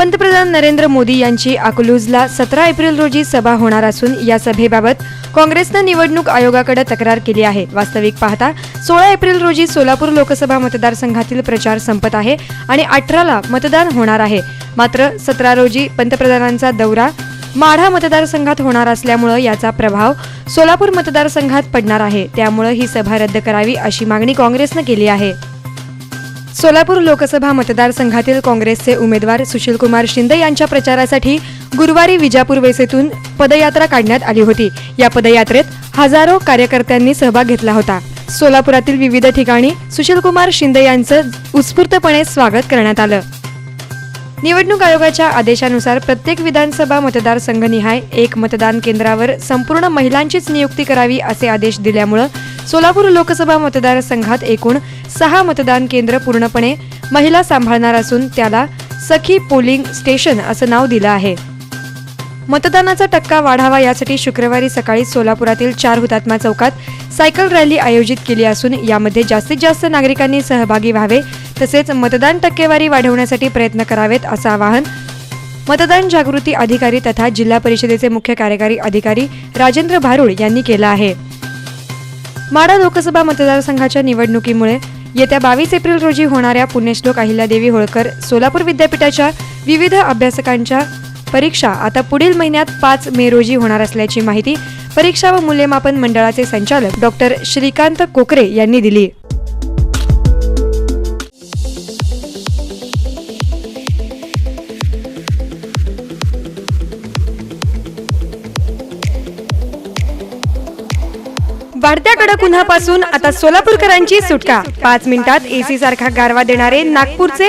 पंतप्रधान नरेंद्र मोदी यांची अकलूजला सतरा एप्रिल रोजी सभा होणार असून या सभेबाबत काँग्रेसनं निवडणूक आयोगाकडे तक्रार केली आहे. वास्तविक पाहता सोळा एप्रिल रोजी सोलापूर लोकसभा मतदारसंघातील प्रचार संपत आहे आणि अठराला मतदान होणार आहे. मात्र सतरा रोजी पंतप्रधानांचा दौरा माढा मतदारसंघात होणार असल्यामुळं याचा प्रभाव सोलापूर मतदारसंघात पडणार आहे. त्यामुळं ही सभा रद्द करावी अशी मागणी काँग्रेसनं केली आहे. सोलापूर लोकसभा मतदारसंघातील काँग्रेसचे उमेदवार सुशीलकुमार शिंदे यांच्या प्रचारासाठी गुरुवारी विजापूर वेसेतून पदयात्रा काढण्यात आली होती. या पदयात्रेत हजारो कार्यकर्त्यांनी सहभाग घेतला होता. सोलापुरातील विविध ठिकाणी सुशीलकुमार शिंदे यांचं उत्स्फूर्तपणे स्वागत करण्यात आलं. निवडणूक आयोगाच्या आदेशानुसार प्रत्येक विधानसभा मतदारसंघनिहाय एक मतदान केंद्रावर संपूर्ण महिलांचीच नियुक्ती करावी असे आदेश दिल्यामुळं सोलापूर लोकसभा मतदारसंघात एकूण सहा मतदान केंद्र पूर्णपणे महिला सांभाळणार असून त्याला सखी पोलिंग स्टेशन असं नाव दिलं आहे. मतदानाचा टक्का वाढावा यासाठी शुक्रवारी सकाळी सोलापुरातील चार हुतात्मा चौकात सायकल रॅली आयोजित केली असून यामध्ये जास्तीत जास्त नागरिकांनी सहभागी व्हावे तसेच मतदान टक्केवारी वाढवण्यासाठी प्रयत्न करावेत असं आवाहन मतदान जागृती अधिकारी तथा जिल्हा परिषदेचे मुख्य कार्यकारी अधिकारी राजेंद्र भारुड यांनी केलं आहे. माढा लोकसभा मतदारसंघाच्या निवडणुकीमुळे येत्या बावीस एप्रिल रोजी होणाऱ्या पुण्यश्लोक अहिल्यादेवी होळकर सोलापूर विद्यापीठाच्या विविध अभ्यासकांच्या परीक्षा आता पुढील महिन्यात पाच मे रोजी होणार असल्याची माहिती परीक्षा व मूल्यमापन मंडळाचे संचालक डॉक्टर श्रीकांत कोकरे यांनी दिली. वाढत्या कडक उन्हापासून आता सोलापूरकरांची सुटका. पाच मिनिटात एसी सारखा गारवा देणारे नागपूरचे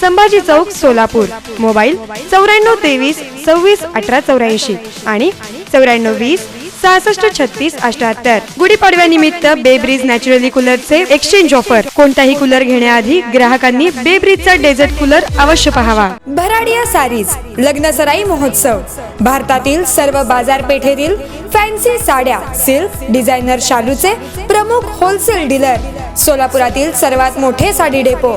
संभाजी चौक सोलापूर. मोबाईल चौऱ्याण्णव तेवीस सव्वीस अठरा चौऱ्याऐंशी आणि चौऱ्याण्णव वीस सहासष्ट छत्तीस अठ्याहत्तर. गुढीपाडव्यानिमित्त बेब्रिज नॅचरली कूलरचे एक्सचेंज ऑफर कोणताही कूलर घेण्याआधी ग्राहकांनी बेब्रिजचा डेझर्ट कूलर अवश्य पहावा. भराडिया सारीज लग्न सराई महोत्सव. भारतातील सर्व बाजारपेठेतील फॅन्सी साड्या सिल्क डिझायनर शालूचे प्रमुख होलसेल डीलर सोलापुरातील सर्वात मोठे साडी डेपो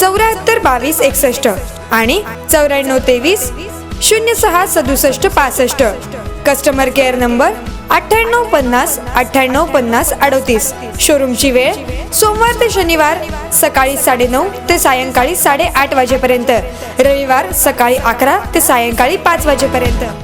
चौऱ्याहत्तर बावीस एकसष्ट आणि चौऱ्याण्णव तेवीस शून्य सहा सदुसष्ट पासष्ट. कस्टमर केअर नंबर अठ्ठ्याण्णव पन्नास अठ्ठ्याण्णव पन्नास अडोतीस. शोरूमची वेळ सोमवार ते शनिवार सकाळी साडेनऊ ते सायंकाळी साडेआठ वाजेपर्यंत. रविवार सकाळी अकरा ते सायंकाळी पाच वाजेपर्यंत.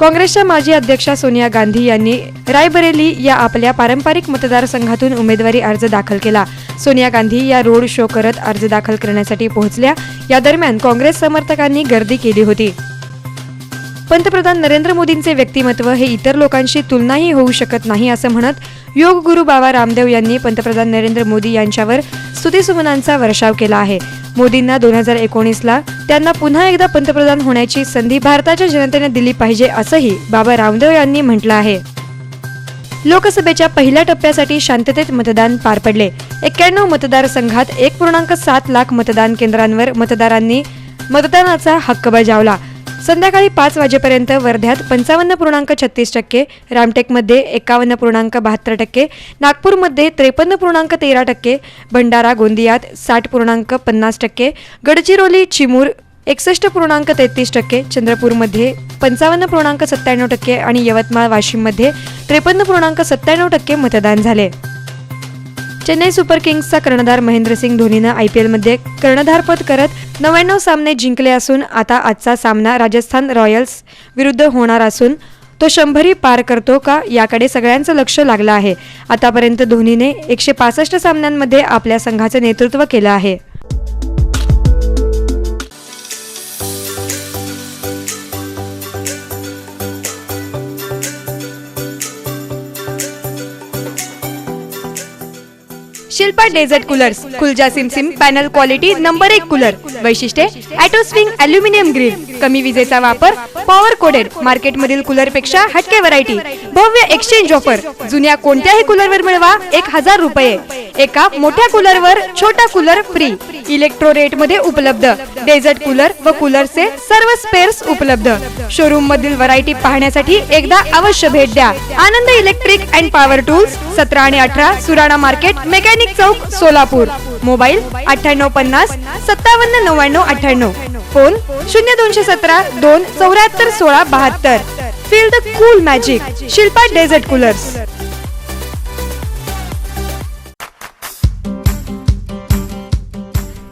काँग्रेसच्या माजी अध्यक्षा सोनिया गांधी यांनी रायबरेली या आपल्या पारंपरिक मतदारसंघातून उमेदवारी अर्ज दाखल केला. सोनिया गांधी या रोड शो करत अर्ज दाखल करण्यासाठी पोहोचल्या. या दरम्यान काँग्रेस समर्थकांनी गर्दी केली होती. पंतप्रधान नरेंद्र मोदींचे व्यक्तिमत्व हे इतर लोकांशी तुलनाही होऊ शकत नाही असं म्हणत योग गुरु बाबा रामदेव यांनी पंतप्रधान नरेंद्र मोदी यांच्यावर स्तुतीसुमनांचा वर्षाव केला आहे. मोदींना दोन हजार एकोणीसला त्यांना पुन्हा एकदा पंतप्रधान होण्याची संधी भारताच्या जनतेने दिली पाहिजे असंही बाबा रामदेव यांनी म्हटलं आहे. लोकसभेच्या पहिल्या टप्प्यासाठी शांततेत मतदान पार पडले. एक्क्याण्णव मतदारसंघात एक पूर्णांक सात लाख मतदान केंद्रांवर मतदारांनी मतदानाचा हक्क बजावला. संध्याकाळी पाच वाजेपर्यंत वर्ध्यात पंचावन्न पूर्णांक छत्तीस टक्के रामटेकमध्ये एकावन्न पूर्णांक बहात्तर टक्के नागपूरमध्ये त्रेपन्न पूर्णांक तेरा टक्के भंडारा गोंदियात साठ पूर्णांक पन्नास टक्के गडचिरोली चिमूर एकसष्ट पूर्णांक तेहतीस टक्के चंद्रपूरमध्ये पंचावन्न पूर्णांक सत्त्याण्णव टक्के आणि यवतमाळ वाशिममध्ये त्रेपन्न पूर्णांक सत्त्याण्णव टक्के मतदान झाले. चेन्नई सुपर किंग्सचा कर्णधार महेंद्रसिंग धोनीनं आय पी एलमध्ये कर्णधारपद करत नव्याण्णव सामने जिंकले असून आता आजचा सामना राजस्थान रॉयल्स विरुद्ध होणार असून तो शंभरी पार करतो का याकडे सगळ्यांचं लक्ष लागलं आहे. आतापर्यंत धोनीने एकशे पासष्ट सामन्यांमध्ये आपल्या संघाचं नेतृत्व केलं आहे. शिल्पा डेझर्ट कूलर्स खुलजा सिमसिम पॅनल क्वालिटी नंबर एक कूलर वैशिष्ट्ये ॲटोस्विंग अल्युमिनियम ग्रिल कमी विजेचा वापर पॉवर कोडेड मार्केटमधील कूलरपेक्षा हटके व्हरायटी भव्य एक्सचेंज ऑफर जुन्या कोणत्याही कूलरवर मिळवा एक हजार रुपये. एका मोठ्या कूलरवर छोटा कूलर फ्री. इलेक्ट्रो रेटमध्ये उपलब्ध. डेझर्ट कूलर व कूलरचे सर्व स्पेअर्स उपलब्ध. शोरूम मधील व्हरायटी पाहण्यासाठी एकदा अवश्य भेट द्या. Anand electric and power tools सतरा आणि अठरा सुराणा मार्केट मेकॅनिक चौक सोलापूर. मोबाईल अठ्ठ्याण्णव पन्नास सत्तावन्न नव्याण्णव अठ्ठ्याण्णव. फोन शून्य दोनशे सतरा दोन चौऱ्याहत्तर सोळा बहात्तर. Feel the cool magic Shilpa desert coolers.